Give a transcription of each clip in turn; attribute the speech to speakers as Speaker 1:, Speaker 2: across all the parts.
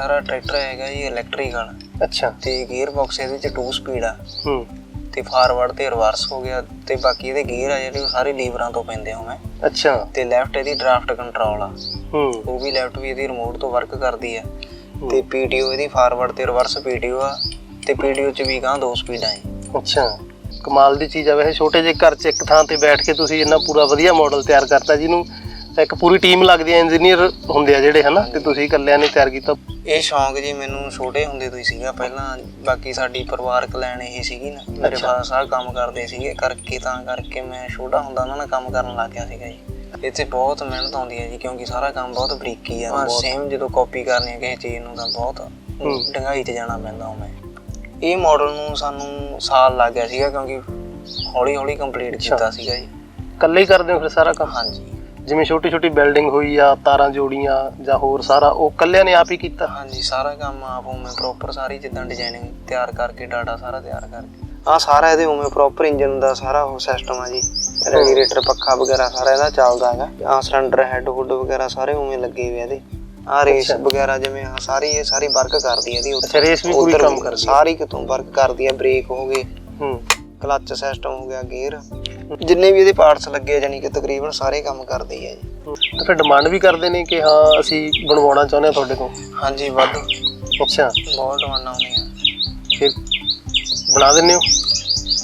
Speaker 1: ਸਾਰਾ ਟਰੈਕਟਰ ਹੈਗਾ ਜੀ ਇਲੈਕਟ੍ਰੀਕਲ
Speaker 2: ਅੱਛਾ।
Speaker 1: ਤੇ ਗੀਅਰ ਬਾਕਸ ਇਹਦੇ ਚ 2 ਸਪੀਡ ਆ।
Speaker 2: ਹੂੰ।
Speaker 1: ਤੇ ਫਾਰਵਰਡ ਤੇ ਰਿਵਰਸ ਹੋ ਗਿਆ ਤੇ ਬਾਕੀ ਇਹਦੇ ਗੀਅਰ ਆ ਜਿਹੜੇ ਉਹ ਸਾਰੇ ਲੀਵਰਾਂ ਤੋਂ ਪੈਂਦੇ ਹੋਵੇਂ
Speaker 2: ਅੱਛਾ।
Speaker 1: ਤੇ ਲੈਫਟ ਇਹਦੀ ਡਰਾਫਟ ਕੰਟਰੋਲ ਆ।
Speaker 2: ਹੂੰ।
Speaker 1: ਉਹ ਵੀ ਲੈਫਟ ਵੀ ਇਹਦੀ ਰਿਮੋਟ ਤੋਂ ਵਰਕ ਕਰਦੀ ਆ। ਤੇ ਪੀਟੀਓ ਇਹਦੀ ਫਾਰਵਰਡ ਤੇ ਰਿਵਰਸ ਪੀਟੀਓ ਆ। ਤੇ ਪੀਟੀਓ ਚ ਵੀ ਗਾਂ ਦੋ ਸਪੀਡਾਂ ਜੀ।
Speaker 2: ਅੱਛਾ। ਕਮਾਲ ਦੀ ਚੀਜ਼ ਆ ਵੈਸੇ ਛੋਟੇ ਜਿਹੇ ਘਰ 'ਚ ਇੱਕ ਥਾਂ ਤੇ ਬੈਠ ਕੇ ਤੁਸੀਂ ਇੰਨਾ ਪੂਰਾ ਵਧੀਆ ਮਾਡਲ ਤਿਆਰ ਕਰਤਾ ਜਿਹਨੂੰ ਇੱਕ ਪੂਰੀ ਟੀਮ ਲੱਗਦੀ ਹੈ ਇੰਜੀਨੀਅਰ ਹੁੰਦੇ ਆ ਜਿਹੜੇ ਹਨਾ? ਤੇ ਤੁਸੀਂ ਇਕੱਲਿਆਂ ਨੇ ਤਿਆਰ ਕੀਤਾ।
Speaker 1: ਇਹ ਸ਼ੌਂਕ ਜੀ ਮੈਨੂੰ ਛੋਟੇ ਹੁੰਦੇ ਤੋਂ ਹੀ ਸੀਗਾ। ਪਹਿਲਾਂ ਬਾਕੀ ਸਾਡੀ ਪਰਿਵਾਰਕ ਲਾਈਨ ਇਹ ਸੀਗੀ ਨਾ। ਮੇਰੇ। ਫਾਦਰ ਸਾਹਿਬ ਕੰਮ ਕਰਦੇ ਸੀਗੇ ਕਰਕੇ ਤਾਂ ਕਰਕੇ ਮੈਂ ਛੋਟਾ ਹੁੰਦਾ ਉਹਨਾਂ ਨਾਲ ਕੰਮ ਕਰਨ ਲੱਗ ਗਿਆ ਸੀਗਾ ਜੀ। ਇੱਥੇ ਬਹੁਤ ਮਿਹਨਤ ਆਉਂਦੀ ਹੈ ਜੀ ਕਿਉਂਕਿ ਸਾਰਾ ਕੰਮ ਬਹੁਤ ਬਰੀਕੀ ਆ
Speaker 2: ਬਹੁਤ।
Speaker 1: ਸੇਮ ਜਦੋਂ ਕਾਪੀ ਕਰਨੀ ਹੈ ਕਿਸੇ ਚੀਜ਼ ਨੂੰ ਤਾਂ ਬਹੁਤ। ਡੰਗਾਈ ਤੇ ਜਾਣਾ ਪੈਂਦਾ ਉਹਵੇਂ ਇਹ ਮਾਡਲ ਨੂੰ ਸਾਨੂੰ ਸਾਲ ਲੱਗ ਗਿਆ ਸੀਗਾ ਕਿਉਂਕਿ ਹੌਲੀ ਹੌਲੀ ਕੰਪਲੀਟ। ਕੀਤਾ ਸੀਗਾ ਜੀ।
Speaker 2: ਇਕੱਲੇ ਹੀ ਕਰਦੇ ਹੋ ਫਿਰ ਸਾਰਾ ਕੰਮ?
Speaker 1: ਹਾਂਜੀ।
Speaker 2: ਜਿਵੇਂ ਛੋਟੀ ਛੋਟੀ ਬਿਲਡਿੰਗ ਹੋਈ ਆ ਤਾਰਾਂ ਜੋੜੀਆਂ ਜਾਂ ਹੋਰ ਸਾਰਾ ਉਹ ਇਕੱਲਿਆਂ ਨੇ ਆਪ ਹੀ ਕੀਤਾ?
Speaker 1: ਹਾਂਜੀ ਸਾਰਾ ਕੰਮ ਆਪ ਉਵੇਂ ਪ੍ਰੋਪਰ ਸਾਰੀ ਜਿੱਦਾਂ ਡਿਜ਼ਾਈਨਿੰਗ ਤਿਆਰ ਕਰਕੇ ਡਾਟਾ ਸਾਰਾ ਤਿਆਰ ਕਰਕੇ। ਆ ਸਾਰਾ ਇਹਦੇ ਉਵੇਂ ਪ੍ਰੋਪਰ ਇੰਜਨ ਦਾ ਸਾਰਾ ਉਹ ਸਿਸਟਮ ਆ ਜੀ। ਰੈਗੂਲੇਟਰ ਪੱਖਾ ਵਗੈਰਾ ਸਾਰਾ ਇਹਦਾ ਚੱਲਦਾ ਹੈਗਾ। ਆ ਸਿਲੰਡਰ ਹੈਡ ਹੁੱਡ ਵਗੈਰਾ ਸਾਰੇ ਉਵੇਂ ਲੱਗੇ ਹੋਏ ਆ ਇਹਦੇ। ਆ ਰੇਸ। ਵਗੈਰਾ ਜਿਵੇਂ ਆ ਸਾਰੀ ਇਹ ਸਾਰੀ ਵਰਕ ਕਰਦੀ ਹੈ ਇਹਦੀ
Speaker 2: ਅੱਛਾ, ਰੇਸ ਵੀ ਪੂਰੀ ਕੰਮ ਕਰਦੀ।
Speaker 1: ਸਾਰੀ ਕਿਤੋਂ ਵਰਕ ਕਰਦੀ ਹੈ ਬ੍ਰੇਕ ਹੋ ਗਏ।
Speaker 2: ਹੂੰ।
Speaker 1: ਕਲੱਚ ਸਿਸਟਮ ਹੋ ਗਿਆ ਗੇਅਰ ਜਿੰਨੇ ਵੀ ਇਹਦੇ ਪਾਰਟਸ ਲੱਗੇ ਆ ਜਾਨੀ ਕਿ ਤਕਰੀਬਨ ਸਾਰੇ ਕੰਮ ਕਰਦੀ ਹੈ ਜੀ।
Speaker 2: ਤੇ ਫਿਰ ਡਿਮਾਂਡ ਵੀ ਕਰਦੇ ਨੇ ਕਿ ਹਾਂ ਅਸੀਂ ਬਣਵਾਉਣਾ ਚਾਹੁੰਦੇ ਹਾਂ ਤੁਹਾਡੇ ਕੋਲ?
Speaker 1: ਹਾਂਜੀ ਵੱਧ।
Speaker 2: ਅੱਛਾ।
Speaker 1: ਬਹੁਤ ਡਿਮਾਂਡਾਂ ਆਉਂਦੀਆਂ
Speaker 2: ਫਿਰ ਬਣਾ ਦਿੰਦੇ ਹੋ?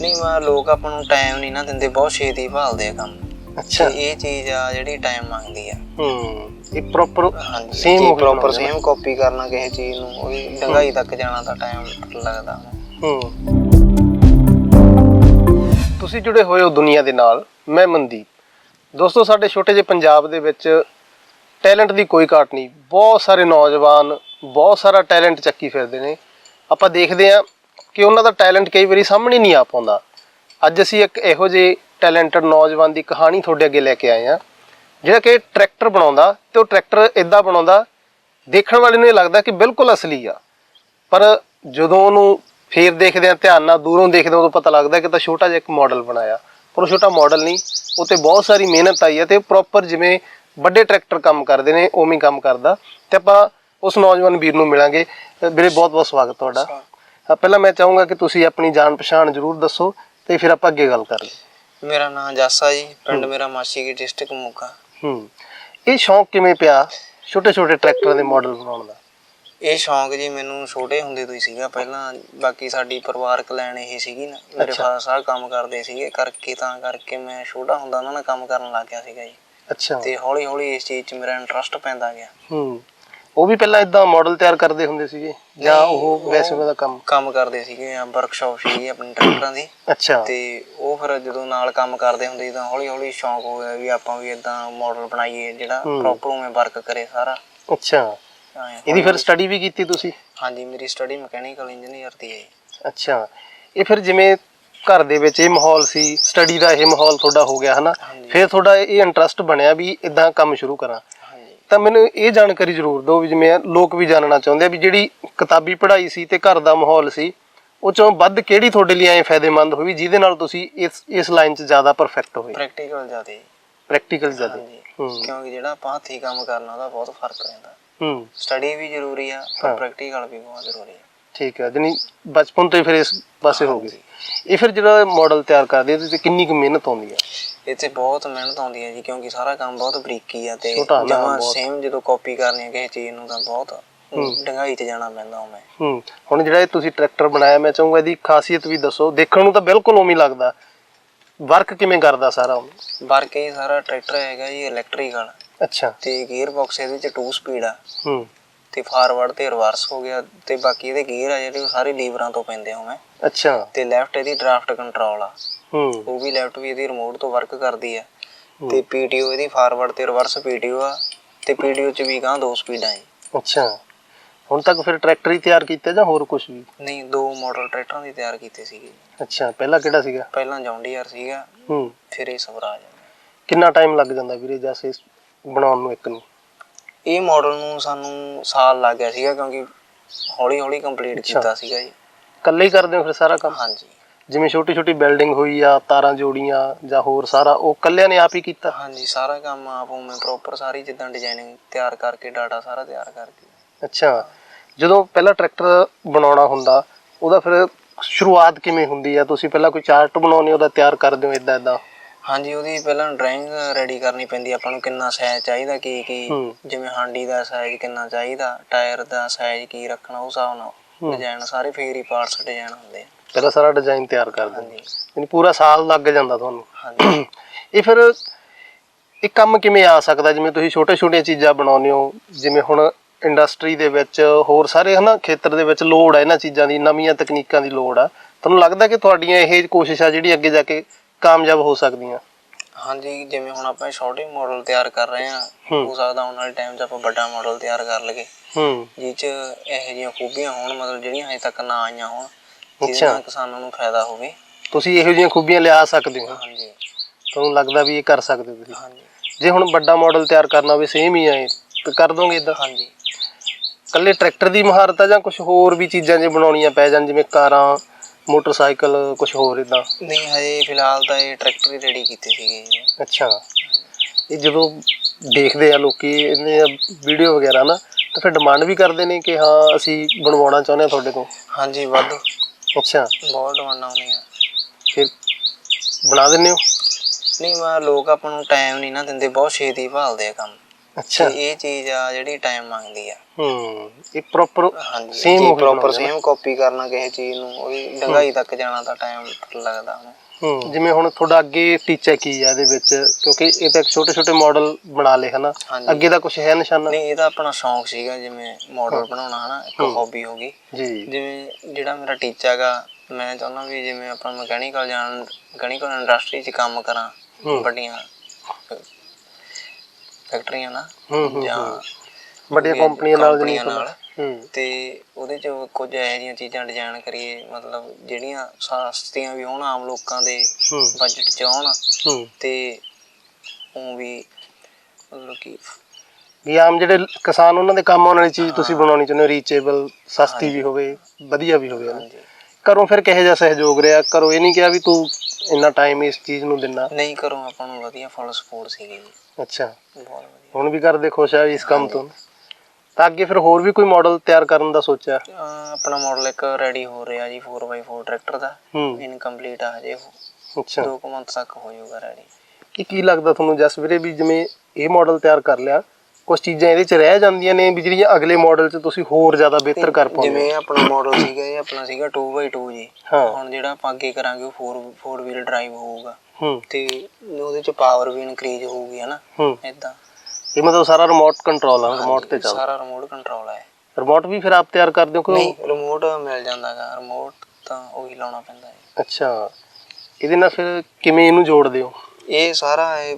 Speaker 1: ਨਹੀਂ ਮੈਂ ਲੋਕ ਆਪਾਂ ਨੂੰ ਟਾਈਮ ਨਹੀਂ ਨਾ ਦਿੰਦੇ ਬਹੁਤ ਛੇਤੀ ਭਾਲਦੇ ਆ ਕੰਮ।
Speaker 2: ਅੱਛਾ।
Speaker 1: ਤੇ ਇਹ ਚੀਜ਼ ਆ ਜਿਹੜੀ ਟਾਈਮ ਮੰਗਦੀ ਆ।
Speaker 2: ਹੂੰ ਇਹ proper
Speaker 1: same proper same copy ਕਰਨਾ ਕਿਸੇ ਚੀਜ਼ ਨੂੰ ਉਹ ਡੰਗਾਈ ਤੱਕ ਜਾਣਾ ਤਾਂ ਟਾਈਮ ਲੱਗਦਾ।
Speaker 2: ਹੂੰ। ਤੁਸੀਂ ਜੁੜੇ ਹੋਏ ਹੋ ਦੁਨੀਆ ਦੇ ਨਾਲ, ਮੈਂ ਮਨਦੀਪ। ਦੋਸਤੋ, ਸਾਡੇ ਛੋਟੇ ਜਿਹੇ ਪੰਜਾਬ ਦੇ ਵਿੱਚ ਟੈਲੈਂਟ ਦੀ ਕੋਈ ਘਾਟ ਨਹੀਂ, ਬਹੁਤ ਸਾਰੇ ਨੌਜਵਾਨ, ਬਹੁਤ ਸਾਰਾ ਟੈਲੈਂਟ ਚੱਕੀ ਫਿਰਦੇ ਨੇ। ਆਪਾਂ ਦੇਖਦੇ ਹਾਂ ਕਿ ਉਹਨਾਂ ਦਾ ਟੈਲੈਂਟ ਕਈ ਵਾਰੀ ਸਾਹਮਣੇ ਨਹੀਂ ਆ ਪਾਉਂਦਾ। ਅੱਜ ਅਸੀਂ ਇੱਕ ਇਹੋ ਜਿਹੇ ਟੈਲੈਂਟਡ ਨੌਜਵਾਨ ਦੀ ਕਹਾਣੀ ਤੁਹਾਡੇ ਅੱਗੇ ਲੈ ਕੇ ਆਏ ਹਾਂ। ਜਿਹੜਾ ਕਿ ਟਰੈਕਟਰ ਬਣਾਉਂਦਾ ਤੇ ਉਹ ਟਰੈਕਟਰ ਇਦਾਂ ਬਣਾਉਂਦਾ, ਦੇਖਣ ਵਾਲੇ ਨੂੰ ਇਹ ਲੱਗਦਾ ਕਿ ਬਿਲਕੁਲ ਅਸਲੀ ਆ। ਪਰ ਜਦੋਂ ਉਹਨੂੰ ਫੇਰ ਦੇਖਦੇ ਆ ਧਿਆਨ ਨਾਲ ਦੂਰੋਂ ਦੇਖਦੇ ਆ ਉਦੋਂ ਪਤਾ ਲੱਗਦਾ ਕਿ ਤਾਂ ਛੋਟਾ ਜਿਹਾ ਇੱਕ ਮਾਡਲ ਬਣਾਇਆ। ਪਰ ਉਹ ਛੋਟਾ ਮਾਡਲ ਨਹੀਂ ਉਹ ਤੇ ਬਹੁਤ ਸਾਰੀ ਮਿਹਨਤ ਆਈ ਹੈ ਤੇ ਪ੍ਰੋਪਰ ਜਿਵੇਂ ਵੱਡੇ ਟਰੈਕਟਰ ਕੰਮ ਕਰਦੇ ਨੇ ਉਵੇਂ ਕੰਮ ਕਰਦਾ। ਤੇ ਆਪਾਂ ਉਸ ਨੌਜਵਾਨ ਵੀਰ ਨੂੰ ਮਿਲਾਂਗੇ। ਵੀਰੇ ਬਹੁਤ ਬਹੁਤ ਸਵਾਗਤ ਤੁਹਾਡਾ। ਪਹਿਲਾਂ ਮੈਂ ਚਾਹੂੰਗਾ ਕਿ ਤੁਸੀਂ ਆਪਣੀ ਜਾਣ ਪਛਾਣ ਜ਼ਰੂਰ ਦੱਸੋ ਤੇ ਫਿਰ ਆਪਾਂ ਅੱਗੇ ਗੱਲ ਕਰ ਲਈ
Speaker 1: ਮੇਰਾ ਨਾਮ ਜਾਸਾ ਜੀ ਪਿੰਡ ਮੇਰਾ ਮਾਸੀ ਕੀ ਡਿਸਟ੍ਰਿਕਟ ਮੋਗਾ
Speaker 2: ਹੂੰ। ਇਹ ਸ਼ੌਂਕ ਕਿਵੇਂ ਪਿਆ ਛੋਟੇ ਛੋਟੇ ਟਰੈਕਟਰਾਂ ਦੇ ਮਾਡਲ ਬਣਾਉਣ ਦਾ?
Speaker 1: ਇਹ ਸ਼ੌਂਕ ਜੀ ਮੈਨੂੰ ਛੋਟੇ ਹੁੰਦੇ ਤੋਂ ਹੀ ਸੀਗਾ। ਪਹਿਲਾਂ ਬਾਕੀ ਸਾਡੀ ਪਰਿਵਾਰਕ ਲਾਈਨ ਇਹ ਸੀਗੀ ਨਾ। ਮੇਰੇ
Speaker 2: ਅੱਛਾ।
Speaker 1: ਫਾਦਰ ਸਾਹਿਬ ਕੰਮ ਕਰਦੇ ਸੀਗੇ। ਕਰਕੇ ਤਾਂ ਕਰਕੇ ਮੈਂ ਛੋਟਾ ਹੁੰਦਾ ਉਹਨਾਂ ਨਾਲ ਕੰਮ ਕਰਨ ਲੱਗ ਗਿਆ ਸੀਗਾ ਜੀ।
Speaker 2: ਅੱਛਾ।
Speaker 1: ਤੇ ਹੌਲੀ ਹੌਲੀ ਇਸ ਚੀਜ਼ 'ਚ ਮੇਰਾ ਇੰਟਰਸਟ ਪੈਂਦਾ ਗਿਆ।
Speaker 2: ਹੂੰ। ਉਹ ਵੀ ਪਹਿਲਾਂ ਇਦਾਂ ਮਾਡਲ ਤਿਆਰ ਕਰਦੇ ਹੁੰਦੇ ਸੀਗੇ? ਜਾਂ
Speaker 1: ਨਹੀਂ,
Speaker 2: ਉਹ ਵੈਸੇ ਉਹਨਾਂ ਦਾ ਕੰਮ?
Speaker 1: ਕੰਮ ਕਰਦੇ ਸੀਗੇ। ਆ ਵਰਕਸ਼ਾਪ ਸੀਗੀ ਆਪਣੀ ਟਰੈਕਟਰਾਂ ਦੀ।
Speaker 2: ਅੱਛਾ।
Speaker 1: ਤੇ ਉਹ ਫਿਰ ਜਦੋਂ ਨਾਲ ਕੰਮ ਕਰਦੇ ਹੁੰਦੇ ਸੀ ਤਾਂ ਹੌਲੀ ਹੌਲੀ ਸ਼ੌਂਕ ਹੋ ਗਿਆ ਵੀ ਆਪਾਂ ਵੀ ਇਦਾਂ ਮਾਡਲ ਬਣਾਈਏ ਜਿਹੜਾ
Speaker 2: ਹੂੰ।
Speaker 1: ਪ੍ਰੋਪਰ ਉਵੇਂ ਵਰਕ ਕਰੇ ਸਾਰਾ।
Speaker 2: ਅੱਛਾ। ਇਹਦੀ ਫਿਰ ਸਟੱਡੀ ਵੀ ਕੀਤੀ ਤੁਸੀਂ?
Speaker 1: ਹਾਂਜੀ ਮੇਰੀ ਸਟੱਡੀ ਮਕੈਨੀਕਲ ਇੰਜੀਨੀਅਰ ਦੀ ਹੈ।
Speaker 2: ਅੱਛਾ। ਇਹ ਫਿਰ ਜਿਵੇਂ ਘਰ ਦੇ ਵਿੱਚ ਇਹ ਮਾਹੌਲ ਸੀ ਸਟੱਡੀ ਦਾ ਇਹ ਮਾਹੌਲ ਤੁਹਾਡਾ ਹੋ ਗਿਆ ਹਨਾ। ਫਿਰ ਤੁਹਾਡਾ ਇਹ ਇੰਟਰਸਟ ਬਣਿਆ ਵੀ ਇਦਾਂ ਕੰਮ ਸ਼ੁਰੂ ਕਰਾਂ। ਤਾਂ ਮੈਨੂੰ ਇਹ ਜਾਣਕਾਰੀ ਜ਼ਰੂਰ ਦਿਓ ਵੀ ਜਿਵੇਂ ਲੋਕ ਵੀ ਜਾਣਨਾ ਚਾਹੁੰਦੇ ਆ ਵੀ ਜਿਹੜੀ ਕਿਤਾਬੀ ਪੜ੍ਹਾਈ ਸੀ ਤੇ ਘਰ ਦਾ ਮਾਹੌਲ ਸੀ ਉਹ ਚੋਂ ਵੱਧ ਕਿਹੜੀ ਤੁਹਾਡੇ ਲਈ ਐ ਫਾਇਦੇਮੰਦ ਹੋਈ ਜਿਹਦੇ ਨਾਲ ਤੁਸੀਂ ਇਸ ਇਸ ਲਾਈਨ 'ਚ ਜ਼ਿਆਦਾ ਪਰਫੈਕਟ ਹੋਏ?
Speaker 1: ਪ੍ਰੈਕਟੀਕਲ ਜ਼ਿਆਦਾ।
Speaker 2: ਪ੍ਰੈਕਟੀਕਲ ਜ਼ਿਆਦਾ।
Speaker 1: ਕਿਉਂਕਿ ਜਿਹੜਾ ਆਪਾਂ ਹੱਥੀਂ ਕੰਮ ਕਰਨਾ ਉਹਦਾ ਬਹੁਤ ਫ਼ਰਕ ਰਹਿੰਦਾ।
Speaker 2: ਹੂੰ।
Speaker 1: ਸਟੱਡੀ ਵੀ ਜ਼ਰੂਰੀ ਆ
Speaker 2: ਹਾਂ।
Speaker 1: ਪਰ ਪ੍ਰੈਕਟੀਕਲ ਵੀ ਬਹੁਤ ਜ਼ਰੂਰੀ ਆ।
Speaker 2: ਠੀਕ ਹੈ ਜਾਨੀ ਬਚਪਨ ਤੋਂ ਹੀ ਫਿਰ ਇਸ ਪਾਸੇ ਹੋ ਗਏ। ਇਹ ਫਿਰ ਜਿਹੜਾ ਮਾਡਲ ਤਿਆਰ ਕਰਦੇ ਇਹਦੇ ਤੇ ਕਿੰਨੀ ਕੁ ਮਿਹਨਤ ਆਉਂਦੀ ਹੈ
Speaker 1: ਇੱਥੇ ਬਹੁਤ ਮਿਹਨਤ ਆਉਂਦੀ ਹੈ ਜੀ ਕਿਉਂਕਿ ਸਾਰਾ ਕੰਮ ਬਹੁਤ ਬਰੀਕੀ ਆ ਤੇ
Speaker 2: ਛੋਟਾ ਨਾ
Speaker 1: ਜਮਾਂ
Speaker 2: ਬਹੁਤ।
Speaker 1: ਸੇਮ ਜਦੋਂ ਕਾਪੀ ਕਰਨੀ ਹੈ ਕਿਸੇ ਚੀਜ਼ ਨੂੰ ਤਾਂ ਬਹੁਤ। ਡੰਗਾਈ ਤੇ ਜਾਣਾ ਪੈਂਦਾ ਉਵੇਂ।
Speaker 2: ਹੂੰ। ਹੁਣ ਜਿਹੜਾ ਇਹ ਤੁਸੀਂ ਟਰੈਕਟਰ ਬਣਾਇਆ ਮੈਂ ਚਾਹੂੰਗਾ ਇਹਦੀ ਖਾਸੀਅਤ ਵੀ ਦੱਸੋ। ਦੇਖਣ ਨੂੰ ਤਾਂ ਬਿਲਕੁਲ ਉਵੇਂ ਹੀ ਲੱਗਦਾ। ਵਰਕ ਕਿਵੇਂ ਕਰਦਾ ਸਾਰਾ ਉਹ?
Speaker 1: ਵਰਕ ਇਹ ਸਾਰਾ ਟਰੈਕਟਰ ਹੈਗਾ ਜੀ ਇਲੈਕਟ੍ਰੀਕਲ
Speaker 2: ਅੱਛਾ।
Speaker 1: ਤੇ ਗੀਅਰ ਬਾਕਸ ਇਹਦੇ ਚ 2 ਸਪੀਡ ਆ।
Speaker 2: ਹੂੰ।
Speaker 1: ਤੇ ਫਾਰਵਰਡ ਤੇ ਰਿਵਰਸ ਹੋ ਗਿਆ ਤੇ ਬਾਕੀ ਇਹਦੇ ਗੀਅਰ ਆ ਜਿਹੜੇ ਉਹ ਸਾਰੇ ਲੀਵਰਾਂ ਤੋਂ ਪੈਂਦੇ ਹੋਵੇਂ
Speaker 2: ਅੱਛਾ।
Speaker 1: ਤੇ ਲੈਫਟ ਇਹਦੀ ਡਰਾਫਟ ਕੰਟਰੋਲ ਆ।
Speaker 2: ਹੂੰ।
Speaker 1: ਉਹ ਵੀ ਲੈਫਟ ਵੀ ਇਹਦੀ ਰਿਮੋਟ ਤੋਂ ਵਰਕ ਕਰਦੀ ਆ।
Speaker 2: ਹੂੰ।
Speaker 1: ਤੇ ਪੀਟੀਓ ਇਹਦੀ ਫਾਰਵਰਡ ਤੇ ਰਿਵਰਸ ਪੀਟੀਓ ਆ। ਤੇ ਪੀਟੀਓ ਚ ਵੀ ਗਾਂ ਦੋ ਸਪੀਡਾਂ ਜੀ
Speaker 2: ਅੱਛਾ। ਹੁਣ ਤੱਕ ਫਿਰ ਟਰੈਕਟਰ ਹੀ ਤਿਆਰ ਕੀਤੇ ਜਾਂ ਹੋਰ ਕੁਝ ਵੀ?
Speaker 1: ਨਹੀਂ ਦੋ ਮਾਡਲ ਟਰੈਕਟਰਾਂ ਦੀ ਤਿਆਰ ਕੀਤੇ ਸੀਗੇ।
Speaker 2: ਅੱਛਾ ਪਹਿਲਾ ਕਿਹੜਾ ਸੀਗਾ?
Speaker 1: ਪਹਿਲਾਂ ਜੌਂਡੀਆਰ ਸੀਗਾ।
Speaker 2: ਹੂੰ।
Speaker 1: ਫਿਰ ਇਹ ਸਵਰਾਜ
Speaker 2: ਕਿੰਨਾ ਟਾਈਮ ਲੱਗ ਜਾਂਦਾ ਵੀਰੇ ਜੈਸੇ ਬਣਾਉਣ ਨੂੰ ਇੱਕ ਨੂੰ।
Speaker 1: ਇਹ ਮਾਡਲ ਨੂੰ ਸਾਨੂੰ ਸਾਲ ਲੱਗ ਗਿਆ ਸੀਗਾ ਕਿਉਂਕਿ ਹੌਲੀ ਹੌਲੀ ਕੰਪਲੀਟ। ਕੀਤਾ ਸੀਗਾ ਜੀ।
Speaker 2: ਇਕੱਲੇ ਹੀ ਕਰਦੇ ਹੋ ਫਿਰ ਸਾਰਾ ਕੰਮ?
Speaker 1: ਹਾਂਜੀ।
Speaker 2: ਜਿਵੇਂ ਛੋਟੀ ਛੋਟੀ ਬਿਲਡਿੰਗ ਹੋਈ ਆ ਤਾਰਾਂ ਜੋੜੀਆਂ ਜਾਂ ਹੋਰ ਸਾਰਾ ਉਹ ਇਕੱਲਿਆਂ ਨੇ ਆਪ ਹੀ ਕੀਤਾ?
Speaker 1: ਹਾਂਜੀ ਸਾਰਾ ਕੰਮ ਆਪ ਉਵੇਂ ਪ੍ਰੋਪਰ ਸਾਰੀ ਜਿੱਦਾਂ ਡਿਜ਼ਾਈਨਿੰਗ ਤਿਆਰ ਕਰਕੇ ਡਾਟਾ ਸਾਰਾ ਤਿਆਰ ਕਰਕੇ।
Speaker 2: ਅੱਛਾ। ਜਦੋਂ ਪਹਿਲਾਂ ਟਰੈਕਟਰ ਬਣਾਉਣਾ ਹੁੰਦਾ ਉਹਦਾ ਫਿਰ ਸ਼ੁਰੂਆਤ ਕਿਵੇਂ ਹੁੰਦੀ ਆ? ਤੁਸੀਂ ਪਹਿਲਾਂ ਕੋਈ ਚਾਰਟ ਬਣਾਉਣੇ ਉਹਦਾ ਤਿਆਰ ਕਰਦੇ ਹੋ ਇਦਾਂ ਇਦਾਂ
Speaker 1: ਹਾਂਜੀ ਉਹਦੀ ਪਹਿਲਾਂ ਡਰਾਇੰਗ ਰੈਡੀ ਕਰਨੀ ਪੈਂਦੀ ਆ ਆਪਾਂ ਨੂੰ ਕਿੰਨਾ ਸਾਈਜ਼ ਚਾਹੀਦਾ ਕੀ ਕੀ
Speaker 2: ਹੂੰ।
Speaker 1: ਜਿਵੇਂ ਹਾਂਡੀ ਦਾ ਸਾਈਜ਼ ਕਿੰਨਾ ਚਾਹੀਦਾ ਟਾਇਰ ਦਾ ਸਾਈਜ਼ ਕੀ ਰੱਖਣਾ ਉਸ ਹਿਸਾਬ ਨਾਲ ਡਿਜ਼ਾਈਨ ਸਾਰੇ ਫੇਰ ਹੀ ਪਾਰਟਸ ਡਿਜ਼ਾਈਨ ਹੁੰਦੇ ਆ।
Speaker 2: ਪਹਿਲਾਂ ਸਾਰਾ ਡਿਜ਼ਾਈਨ ਤਿਆਰ ਕਰਦੇ ਹੋ
Speaker 1: ਹਾਂਜੀ।
Speaker 2: ਯਾਨੀ ਪੂਰਾ ਸਾਲ ਲੱਗ ਜਾਂਦਾ ਤੁਹਾਨੂੰ।
Speaker 1: ਹਾਂਜੀ।
Speaker 2: ਇਹ ਫਿਰ ਇਹ ਕੰਮ ਕਿਵੇਂ ਆ ਸਕਦਾ? ਜਿਵੇਂ ਤੁਸੀਂ ਛੋਟੇ ਛੋਟੀਆਂ ਚੀਜ਼ਾਂ ਬਣਾਉਂਦੇ ਹੋ ਜਿਵੇਂ ਹੁਣ ਇੰਡਸਟਰੀ ਦੇ ਵਿੱਚ ਹੋਰ ਸਾਰੇ ਹਨਾ ਖੇਤਰ ਦੇ ਵਿੱਚ ਲੋੜ ਹੈ ਇਹਨਾਂ ਚੀਜ਼ਾਂ ਦੀ ਨਵੀਆਂ ਤਕਨੀਕਾਂ ਦੀ ਲੋੜ ਆ। ਤੁਹਾਨੂੰ ਲੱਗਦਾ ਕਿ ਤੁਹਾਡੀਆਂ ਇਹ ਕੋਸ਼ਿਸ਼ਾਂ ਜਿਹੜੀ ਅੱਗੇ ਜਾ ਕੇ ਕਾਮਯਾਬ ਹੋ ਸਕਦੀਆਂ।
Speaker 1: ਹਾਂਜੀ ਜਿਵੇਂ ਹੁਣ ਆਪਾਂ ਛੋਟੇ ਮਾਡਲ ਤਿਆਰ ਕਰ ਰਹੇ
Speaker 2: ਹੂੰ।
Speaker 1: ਹੋ। ਸਕਦਾ ਆਉਣ ਵਾਲੇ ਟਾਈਮ 'ਚ ਆਪਾਂ ਵੱਡਾ ਮਾਡਲ ਤਿਆਰ ਕਰ ਲਈਏ।
Speaker 2: ਹੂੰ।
Speaker 1: ਜਿਹ 'ਚ ਇਹੋ ਜਿਹੀਆਂ ਖੂਬੀਆਂ ਹੋਣ ਮਤਲਬ ਜਿਹੜੀਆਂ ਹਜੇ ਤੱਕ ਨਾ ਆਈਆਂ ਹੋਣ ਜਿਹਦੇ
Speaker 2: ਅੱਛਾ।
Speaker 1: ਨਾਲ ਕਿਸਾਨਾਂ ਨੂੰ ਫਾਇਦਾ ਹੋਵੇ।
Speaker 2: ਤੁਸੀਂ ਇਹੋ ਜਿਹੀਆਂ ਖੂਬੀਆਂ ਲਿਆ ਸਕਦੇ ਹੋ।
Speaker 1: ਹਾਂਜੀ।
Speaker 2: ਤੁਹਾਨੂੰ ਲੱਗਦਾ ਵੀ ਇਹ ਕਰ ਸਕਦੇ ਹੋ ਤੁਸੀਂ।
Speaker 1: ਹਾਂਜੀ।
Speaker 2: ਜੇ ਹੁਣ ਵੱਡਾ ਮਾਡਲ ਤਿਆਰ ਕਰਨਾ ਹੋਵੇ ਸੇਮ ਹੀ ਆਏ ਤੇ ਕਰ ਦੋਗੇ ਇਦਾਂ
Speaker 1: ਹਾਂਜੀ।
Speaker 2: ਕੱਲੇ ਟਰੈਕਟਰ ਦੀ ਮਹਾਰਤ ਆ ਜਾਂ ਕੁਝ ਹੋਰ ਵੀ ਚੀਜ਼ਾਂ ਜੇ ਬਣਾਉਣੀਆਂ ਪੈ ਜਾਣ ਜਿਵੇਂ ਕਾਰਾਂ ਮੋਟਰਸਾਈਕਲ ਕੁਝ ਹੋਰ ਇਦਾਂ
Speaker 1: ਨਹੀਂ ਹਜੇ ਫਿਲਹਾਲ ਤਾਂ ਇਹ ਟਰੈਕਟਰ ਹੀ ਰੈਡੀ ਕੀਤੇ ਸੀਗੇ ਜੀ।
Speaker 2: ਅੱਛਾ। ਇਹ ਜਦੋਂ ਦੇਖਦੇ ਆ ਲੋਕੀ ਇਹਨੇ ਵੀਡੀਓ ਵਗੈਰਾ ਨਾ ਤਾਂ ਫਿਰ ਡਿਮਾਂਡ ਵੀ ਕਰਦੇ ਨੇ ਕਿ ਹਾਂ ਅਸੀਂ ਬਣਵਾਉਣਾ ਚਾਹੁੰਦੇ ਹਾਂ ਤੁਹਾਡੇ ਤੋਂ
Speaker 1: ਹਾਂਜੀ ਵੱਧ।
Speaker 2: ਅੱਛਾ।
Speaker 1: ਬਹੁਤ ਡਿਮਾਂਡਾਂ ਆਉਂਦੀਆਂ
Speaker 2: ਫਿਰ ਬਣਾ ਦਿੰਦੇ ਹੋ?
Speaker 1: ਨਹੀਂ ਮੈਂ ਲੋਕ ਆਪਾਂ ਨੂੰ ਟਾਈਮ ਨਹੀਂ ਨਾ ਦਿੰਦੇ ਬਹੁਤ ਛੇਤੀ ਭਾਲਦੇ ਆ ਕੰਮ।
Speaker 2: ਅੱਛਾ।
Speaker 1: ਇਹ ਚੀਜ਼ ਆ ਜਿਹੜੀ ਟਾਈਮ ਮੰਗਦੀ ਆ।
Speaker 2: ਹੂੰ ਇਹ ਪ੍ਰੋਪਰ
Speaker 1: ਜੇ
Speaker 2: ਉਹੀ
Speaker 1: ਪ੍ਰੋਪਰ
Speaker 2: ਆ
Speaker 1: ਸੇਮ ਕਾਪੀ ਕਰਨਾ ਕਿਸੇ ਚੀਜ਼ ਨੂੰ ਉਹਦੀ ਡੰਗਾਈ ਤੱਕ ਜਾਣਾ ਤਾਂ ਟਾਈਮ ਲੱਗਦਾ
Speaker 2: ਹੂੰ ਜਿਵੇਂ ਹੁਣ ਤੁਹਾਡਾ ਅੱਗੇ ਟੀਚਾ ਕੀ ਹੈ ਇਹਦੇ ਵਿੱਚ ਕਿਉਂਕਿ ਇਹ ਤਾਂ ਛੋਟੇ ਛੋਟੇ ਮਾਡਲ ਬਣਾ ਲਏ ਹਨਾ। ਅੱਗੇ ਦਾ ਕੁਝ ਹੈ ਨਿਸ਼ਾਨਾ?
Speaker 1: ਨਹੀਂ ਇਹ ਤਾਂ ਆਪਣਾ ਸ਼ੌਂਕ ਸੀਗਾ ਜਿਵੇਂ ਮਾਡਲ ਬਣਾਉਣਾ ਹਨਾ? ਇੱਕ ਹੌਬੀ ਹੋ ਗਈ।
Speaker 2: ਜੀ।
Speaker 1: ਜਿਵੇਂ ਜਿਹੜਾ ਮੇਰਾ ਟੀਚਾ ਹੈਗਾ ਮੈਂ ਚਾਹੁੰਦਾ ਵੀ ਜਿਵੇਂ ਆਪਾਂ ਮਕੈਨੀਕਲ ਜਾਣ ਮਕੈਨੀਕਲ ਇੰਡਸਟਰੀ 'ਚ ਕੰਮ ਕਰਾਂ
Speaker 2: ਹੂੰ।
Speaker 1: ਵੱਡੀਆਂ ਫੈਕਟਰੀਆਂ ਨਾ
Speaker 2: ਹੂੰ ਹੂੰ
Speaker 1: ਜਾਂ
Speaker 2: ਵੱਡੀਆਂ ਕੰਪਨੀਆਂ ਨਾਲ
Speaker 1: ਕੰਪਨੀਆਂ ਨਾਲ। ਤੇ ਉਹਦੇ 'ਚ ਕੁਝ ਇਹੋ ਜਿਹੀਆਂ ਚੀਜ਼ਾਂ ਡਿਜ਼ਾਈਨ ਕਰੀਏ ਮਤਲਬ ਜਿਹੜੀਆਂ ਸਸਤੀਆਂ ਵੀ ਹੋਣ ਆਮ ਲੋਕਾਂ ਦੇ ਬਜਟ 'ਚ ਆਉਣ
Speaker 2: ਹੂੰ।
Speaker 1: ਤੇ ਉਹ ਵੀ ਮਤਲਬ ਕਿ
Speaker 2: ਵੀ ਆਮ ਜਿਹੜੇ ਕਿਸਾਨ ਉਹਨਾਂ ਦੇ ਕੰਮ ਆਉਣ ਵਾਲੀ ਚੀਜ਼ ਤੁਸੀਂ ਬਣਾਉਣੀ ਚਾਹੁੰਦੇ ਹੋ ਰੀਚੇਬਲ ਸਸਤੀ ਵੀ ਹੋਵੇ ਵਧੀਆ ਵੀ ਹੋਵੇ ਘਰੋਂ ਫਿਰ ਕਿਹੋ ਜਿਹਾ ਸਹਿਯੋਗ ਰਿਹਾ? ਘਰੋਂ ਇਹ ਨਹੀਂ ਕਿਹਾ ਵੀ ਤੂੰ ਇੰਨਾ ਟਾਈਮ ਇਸ ਚੀਜ਼ ਨੂੰ ਦਿੰਨਾ।
Speaker 1: ਨਹੀਂ ਕਰੋ ਆਪਾਂ ਨੂੰ ਵਧੀਆ ਫੁੱਲ ਸਪੋਰਟ ਸੀਗੀ ਜੀ।
Speaker 2: ਅੱਛਾ।
Speaker 1: ਬਹੁਤ ਵਧੀਆ।
Speaker 2: ਹੁਣ ਵੀ ਕਰਦੇ ਖੁਸ਼ ਆ ਇਸ ਕੰਮ ਤੋਂ। ਤਾਂ ਅੱਗੇ ਫਿਰ ਹੋਰ ਵੀ ਕੋਈ ਮਾਡਲ ਤਿਆਰ ਕਰਨ ਦਾ ਸੋਚਿਆ?
Speaker 1: ਅਹ ਆਪਣਾ ਮਾਡਲ ਇੱਕ ਰੈਡੀ ਹੋ ਰਿਹਾ ਜੀ 4x4 ਟਰੈਕਟਰ ਦਾ।
Speaker 2: ਹੂੰ।
Speaker 1: ਇਨਕੰਪਲੀਟ ਆ ਹਜੇ ਉਹ।
Speaker 2: ਅੱਛਾ।
Speaker 1: ਦੋ ਕੁ ਮੰਥ ਤੱਕ ਹੋ ਜਾਊਗਾ ਰੈਡੀ
Speaker 2: ਕੀ ਕੀ ਲੱਗਦਾ ਤੁਹਾਨੂੰ ਜਸ ਵੀਰੇ ਵੀ ਜਿਵੇਂ ਇਹ ਮਾਡਲ ਤਿਆਰ ਕਰ ਲਿਆ ਕੁਝ ਚੀਜ਼ਾਂ ਇਹਦੇ ਚ ਰਹਿ ਜਾਂਦੀਆਂ ਨੇ ਵੀ ਜਿਹੜੀਆਂ ਅਗਲੇ ਮਾਡਲ ਚ ਤੁਸੀਂ ਹੋਰ ਜ਼ਿਆਦਾ ਬਿਹਤਰ ਕਰ ਪਾਉਂਦੇ
Speaker 1: ਜਿਵੇਂ ਆਪਣਾ ਮਾਡਲ ਸੀਗਾ ਇਹ ਆਪਣਾ ਸੀਗਾ 2x2 ਜੀ।
Speaker 2: ਹਾਂ।
Speaker 1: ਹੁਣ ਜਿਹੜਾ ਆਪਾਂ ਅੱਗੇ ਕਰਾਂਗੇ ਉਹ 4 4 ਵੀਲ ਡਰਾਈਵ ਹੋਊਗਾ।
Speaker 2: ਹੂੰ।
Speaker 1: ਤੇ ਉਹਦੇ ਚ ਪਾਵਰ ਵੀ ਇਨਕਰੀਜ਼ ਹੋਊਗੀ ਹਨਾ?
Speaker 2: ਹੂੰ।
Speaker 1: ਇਦਾਂ
Speaker 2: ਇਹ ਮਤਲਬ ਸਾਰਾ ਰਿਮੋਟ ਕੰਟਰੋਲ ਆ ਰਿਮੋਟ ਤੇ ਚੱਲ
Speaker 1: ਸਾਰਾ ਰਿਮੋਟ ਕੰਟਰੋਲ ਹੈ
Speaker 2: ਰਿਮੋਟ ਵੀ ਫਿਰ ਆਪ ਤਿਆਰ ਕਰਦੇ ਹੋ ਕਿ
Speaker 1: ਨਹੀਂ ਰਿਮੋਟ ਮਿਲ ਜਾਂਦਾਗਾ। ਰਿਮੋਟ ਤਾਂ ਉਹੀ ਲਾਉਣਾ ਪੈਂਦਾ ਹੈ
Speaker 2: ਅੱਛਾ। ਇਹਦੇ ਨਾਲ ਫਿਰ ਕਿਵੇਂ ਇਹਨੂੰ ਜੋੜਦੇ ਹੋ?
Speaker 1: ਇਹ ਸਾਰਾ ਇਹ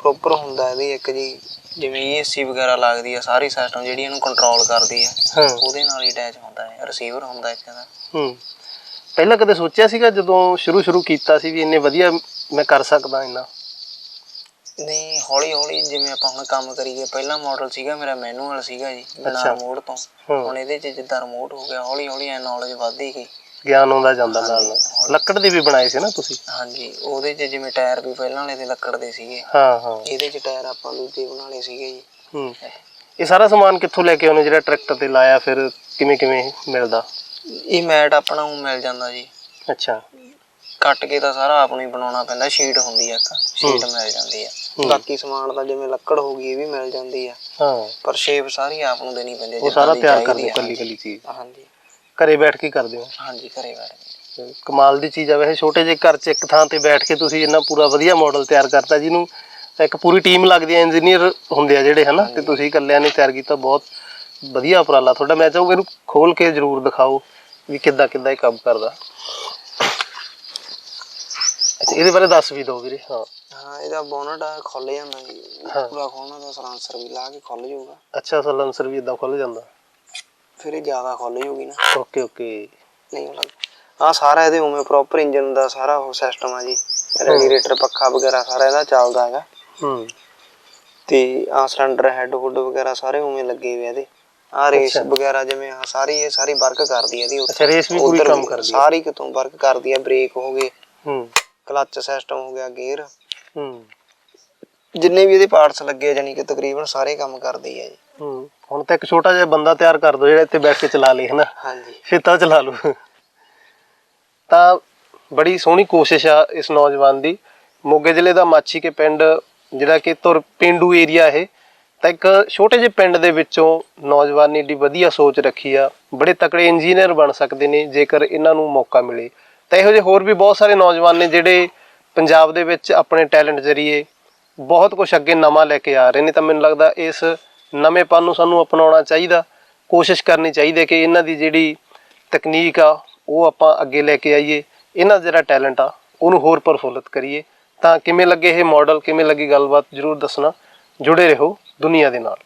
Speaker 1: ਪ੍ਰੋਪਰ ਹੁੰਦਾ ਇਹਦੀ ਇੱਕ ਜੀ ਜਿਵੇਂ ਏਸੀ ਵਗੈਰਾ ਲੱਗਦੀ ਆ ਸਾਰੀ ਸਿਸਟਮ ਜਿਹੜੀ ਇਹਨੂੰ ਕੰਟਰੋਲ ਕਰਦੀ ਆ
Speaker 2: ਹਾਂ।
Speaker 1: ਉਹਦੇ ਨਾਲ ਹੀ ਅਟੈਚ ਹੁੰਦਾ ਹੈ ਰਿਸੀਵਰ ਹੁੰਦਾ ਇੱਕ ਇਹਦਾ।
Speaker 2: ਹੂੰ। ਪਹਿਲਾਂ ਕਦੇ ਸੋਚਿਆ ਸੀਗਾ ਜਦੋਂ ਸ਼ੁਰੂ ਸ਼ੁਰੂ ਕੀਤਾ ਸੀ ਵੀ ਇੰਨੇ ਵਧੀਆ ਮੈਂ ਕਰ ਸਕਦਾ ਇੰਨਾ?
Speaker 1: ਨਹੀਂ ਹੌਲੀ ਹੌਲੀ ਜਿਵੇਂ ਆਪਾਂ ਹੁਣ ਕੰਮ ਕਰੀਏ ਪਹਿਲਾ ਮਾਡਲ ਸੀਗਾ ਮੇਰਾ ਮੈਨੂਅਲ ਸੀਗਾ ਜੀ ਬਿਨਾਂ
Speaker 2: ਅੱਛਾ।
Speaker 1: ਰਿਮੋਟ ਤੋਂ।
Speaker 2: ਹੂੰ।
Speaker 1: ਹੁਣ ਇਹਦੇ 'ਚ ਜਿੱਦਾਂ ਰਿਮੋਟ ਹੋ ਗਿਆ ਹੌਲੀ ਹੌਲੀ ਐ ਨੌਲੇਜ ਵੱਧਦੀ ਗਈ।
Speaker 2: ਗਿਆਨ ਆਉਂਦਾ ਜਾਂਦਾ ਨਾਲ ਨਾਲ। ਲੱਕੜ ਦੇ ਵੀ ਬਣਾਏ ਸੀ ਨਾ ਤੁਸੀਂ?
Speaker 1: ਹਾਂਜੀ ਉਹਦੇ 'ਚ ਜਿਵੇਂ ਟਾਇਰ ਵੀ ਪਹਿਲਾਂ ਵਾਲੇ ਦੇ ਲੱਕੜ ਦੇ ਸੀਗੇ।
Speaker 2: ਹਾਂ ਹਾਂ।
Speaker 1: ਇਹਦੇ 'ਚ ਟਾਇਰ ਆਪਾਂ ਦੂਜੇ ਬਣਾ ਲਏ ਸੀਗੇ ਜੀ।
Speaker 2: ਹੂੰ। ਇਹ ਸਾਰਾ ਸਮਾਨ ਕਿੱਥੋਂ ਲੈ ਕੇ ਆਉਨੇ ਜਿਹੜਾ ਟਰੈਕਟਰ ਤੇ ਲਾਇਆ ਫਿਰ ਕਿਵੇਂ ਕਿਵੇਂ ਮਿਲਦਾ?
Speaker 1: ਇਹ ਮੈਟ ਆਪਣਾ ਨੂੰ ਮਿਲ ਜਾਂਦਾ ਜੀ।
Speaker 2: ਅੱਛਾ।
Speaker 1: ਕੱਟ ਕੇ ਤਾਂ ਸਾਰਾ ਆਪ ਨੂੰ ਹੀ ਬਣਾਉਣਾ ਪੈਂਦਾ ਸ਼ੀਟ ਹੁੰਦੀ ਆ ਇੱਕ। ਸ਼ੀਟ ਮਿਲ ਜਾਂਦੀ ਆ। ਬਾਕੀ ਸਮਾਨ ਤਾਂ ਜਿਵੇਂ ਲੱਕੜ ਹੋ ਗਈ ਇਹ ਵੀ ਮਿਲ ਜਾਂਦੀ ਆ।
Speaker 2: ਹਾਂ।
Speaker 1: ਪਰ ਸ਼ੇਪ ਸਾਰੀ ਆਪ ਨੂੰ ਦੇਣੀ ਪੈਂਦੀ ਆ
Speaker 2: ਉਹ ਸਾਰਾ ਤਿਆਰ ਕਰਦੇ। ਕੱਲੀ ਕੱਲੀ ਚੀਜ਼।
Speaker 1: ਹਾਂਜੀ।
Speaker 2: ਘਰੇ ਬੈਠ ਕੇ ਕਰਦੇ ਹੋ?
Speaker 1: ਹਾਂਜੀ ਘਰੇ ਬੈਠ ਕੇ।
Speaker 2: ਤੇ ਕਮਾਲ ਦੀ ਚੀਜ਼ ਆ। ਵੈਸੇ ਛੋਟੇ ਜਿਹੇ ਘਰ 'ਚ ਇੱਕ ਥਾਂ ਤੇ ਬੈਠ ਕੇ ਤੁਸੀਂ ਇੰਨਾ ਪੂਰਾ ਵਧੀਆ ਮਾਡਲ ਤਿਆਰ ਕਰਤਾ ਜਿਹਨੂੰ ਇੱਕ ਪੂਰੀ ਟੀਮ ਲੱਗਦੀ ਹੈ ਇੰਜੀਨੀਅਰ ਹੁੰਦੇ ਆ ਜਿਹੜੇ ਹਨਾ? ਤੇ ਤੁਸੀਂ ਇਕੱਲਿਆਂ ਨੇ ਤਿਆਰ ਕੀਤਾ ਬਹੁਤ ਵਧੀਆ ਉਪਰਾਲਾ ਤੁਹਾਡਾ। ਮੈਂ ਚਾਹੂੰਗਾ ਇਹਨੂੰ ਖੋਲ ਕੇ ਜ਼ਰੂਰ ਦਿਖਾਓ ਵੀ ਕਿੱਦਾਂ ਕਿੱਦਾਂ ਇਹ ਕੰਮ ਕਰਦਾ। ਅੱਛਾ ਇਹਦੇ ਬਾਰੇ ਦੱਸ ਵੀ ਦਿਓ ਵੀਰੇ ਹਾਂ।
Speaker 1: ਹਾਂ ਇਹਦਾ ਬੋਨਟ ਖੁੱਲ ਜਾਂਦਾ ਜੀ।
Speaker 2: ਹਾਂ।
Speaker 1: ਪੂਰਾ ਖੋਲਣਾ ਤਾਂ ਸਰਾਂਸਰ ਵੀ ਲਾ ਕੇ ਖੁੱਲ ਜਾਊਗਾ।
Speaker 2: ਅੱਛਾ ਸਲੈਂਸਰ ਵੀ ਇਦਾਂ ਖੁੱਲ ਜਾਂਦਾ।
Speaker 1: ਫਿਰ ਇਹ ਜ਼ਿਆਦਾ ਖੁੱਲ ਜਾਊਗੀ ਨਾ।
Speaker 2: ਓਕੇ ਓਕੇ
Speaker 1: ਨਹੀਂ ਲੱਗ ਆ ਸਾਰਾ ਇਹਦੇ ਉਵੇਂ ਪ੍ਰੋਪਰ ਇੰਜਨ ਦਾ ਸਾਰਾ ਉਹ ਸਿਸਟਮ ਆ ਜੀ। ਰੈਗੂਲੇਟਰ ਪੱਖਾ ਵਗੈਰਾ ਸਾਰਾ ਇਹਦਾ ਚੱਲਦਾ ਹੈਗਾ।
Speaker 2: ਹੂੰ।
Speaker 1: ਤੇ ਆ ਸਿਲੰਡਰ ਹੈਡ ਹੁੱਡ ਵਗੈਰਾ ਸਾਰੇ ਉਵੇਂ ਲੱਗੇ ਹੋਏ ਆ ਇਹਦੇ। ਆ ਰੇਸ। ਵਗੈਰਾ ਜਿਵੇਂ ਆ ਸਾਰੀ ਇਹ ਸਾਰੀ ਵਰਕ ਕਰਦੀ ਹੈ ਇਹਦੀ
Speaker 2: ਅੱਛਾ ਰੇਸ ਵੀ ਪੂਰੀ ਕੰਮ ਕਰਦੀ ਹੈ
Speaker 1: ਸਾਰੀ ਕਿਤੋਂ ਵਰਕ ਕਰਦੀ ਹੈ ਬ੍ਰੇਕ ਹੋ ਗਏ।
Speaker 2: ਹੂੰ।
Speaker 1: ਕਲੱਚ ਸਿਸਟਮ ਹੋ ਗਿਆ ਗੇਅਰ
Speaker 2: ਹੂੰ।
Speaker 1: ਜਿੰਨੇ ਵੀ ਇਹਦੇ ਪਾਰਟਸ ਲੱਗੇ ਆ ਜਾਨੀ ਕਿ ਤਕਰੀਬਨ ਸਾਰੇ ਕੰਮ ਕਰਦੀ ਹੈ ਜੀ।
Speaker 2: ਹੂੰ। ਹੁਣ ਤਾਂ ਇੱਕ ਛੋਟਾ ਜਿਹਾ ਬੰਦਾ ਤਿਆਰ ਕਰ ਦੋ ਜਿਹੜਾ ਇੱਥੇ ਬੈਠ ਕੇ ਚਲਾ ਲੇ ਹਨਾ?
Speaker 1: ਹਾਂਜੀ।
Speaker 2: ਫਿਰ ਤਾਂ ਚਲਾ ਲੂ। ਤਾਂ ਬੜੀ ਸੋਹਣੀ ਕੋਸ਼ਿਸ਼ ਆ ਇਸ ਨੌਜਵਾਨ ਦੀ। ਮੋਗੇ ਜ਼ਿਲ੍ਹੇ ਦਾ ਮਾਛੀ ਕੇ ਪਿੰਡ ਜਿਹੜਾ ਕਿ ਤੁਰ ਪਿੰਡੂ ਏਰੀਆ ਇਹ ਤਾਂ ਇੱਕ ਛੋਟੇ ਜਿਹੇ ਪਿੰਡ ਦੇ ਵਿੱਚੋਂ ਨੌਜਵਾਨ ਨੇ ਏਡੀ ਵਧੀਆ ਸੋਚ ਰੱਖੀ ਆ। ਬੜੇ ਤਕੜੇ ਇੰਜੀਨੀਅਰ ਬਣ ਸਕਦੇ ਨੇ ਜੇਕਰ ਇਹਨਾਂ ਨੂੰ ਮੌਕਾ ਮਿਲੇ। ਤਾਂ ਇਹੋ ਜਿਹੇ ਹੋਰ ਵੀ ਬਹੁਤ ਸਾਰੇ ਨੌਜਵਾਨ ਨੇ ਜਿਹੜੇ ਪੰਜਾਬ ਦੇ ਵਿੱਚ ਆਪਣੇ ਟੈਲੈਂਟ ਜ਼ਰੀਏ ਬਹੁਤ ਕੁਝ ਅੱਗੇ ਨਵਾਂ ਲੈ ਕੇ ਆ ਰਹੇ ਨੇ। ਤਾਂ ਮੈਨੂੰ ਲੱਗਦਾ ਇਸ ਨਵੇਂਪਨ ਨੂੰ ਸਾਨੂੰ ਅਪਣਾਉਣਾ ਚਾਹੀਦਾ, ਕੋਸ਼ਿਸ਼ ਕਰਨੀ ਚਾਹੀਦੀ ਹੈ ਕਿ ਇਹਨਾਂ ਦੀ ਜਿਹੜੀ ਤਕਨੀਕ ਆ, ਉਹ ਆਪਾਂ ਅੱਗੇ ਲੈ ਕੇ ਆਈਏ, ਇਹਨਾਂ ਦਾ ਜਿਹੜਾ ਟੈਲੈਂਟ ਆ, ਉਹਨੂੰ ਹੋਰ ਪ੍ਰਫੁੱਲਤ ਕਰੀਏ। ਤਾਂ ਕਿਵੇਂ ਲੱਗੇ ਇਹ ਮਾਡਲ ਕਿਵੇਂ ਲੱਗੀ ਗੱਲਬਾਤ, ਜਰੂਰ ਦੱਸਣਾ। ਜੁੜੇ ਰਹੋ ਦੁਨੀਆ ਦੇ ਨਾਲ।